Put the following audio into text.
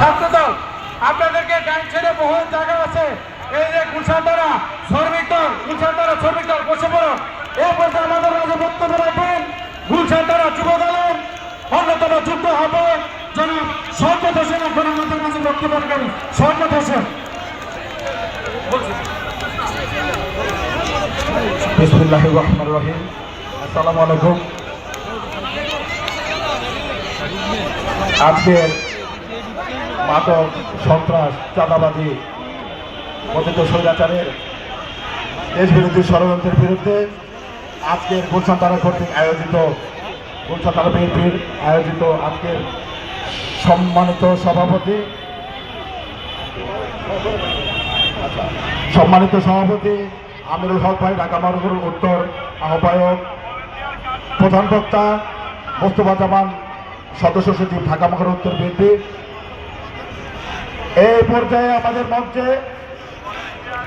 ছাত্রদল, আপনাদেরকে ব্যাংক ছেড়ে বহু জায়গা আছে। এই যে গুলশানদারা শ্রমিক দল দল, বসে পড়ো এরপরে আমাদের মাঝে বক্তব্য রাখবেন গুলশানদারা যুব অন্যতম যুদ্ধ হবে যেন সৈকত হোসেন এখন আমাদের মাঝে বক্তব্য রাখবেন। সৈকত হোসেন। বিসমুল্লাহ রহমান রহিম। আসসালামু আলাইকুম। আজকের মাদক সন্ত্রাস চাঁদাবাদী কথিত স্বৈরাচারের দেশ বিরোধী ষড়যন্ত্রের বিরুদ্ধে আজকের গুলশান তারা কর্তৃক আয়োজিত, গুলশান তারা বিএনপির আয়োজিত আজকের সম্মানিত সভাপতি সম্মানিত সভাপতি আমিরুল হক ভাই, ঢাকা মহানগর উত্তর আহ্বায়ক, প্রধান বক্তা মোস্তফা জামান, সদস্য সচিব ঢাকা মহানগর উত্তর বিএনপি এই পর্যায়ে আমাদের মঞ্চে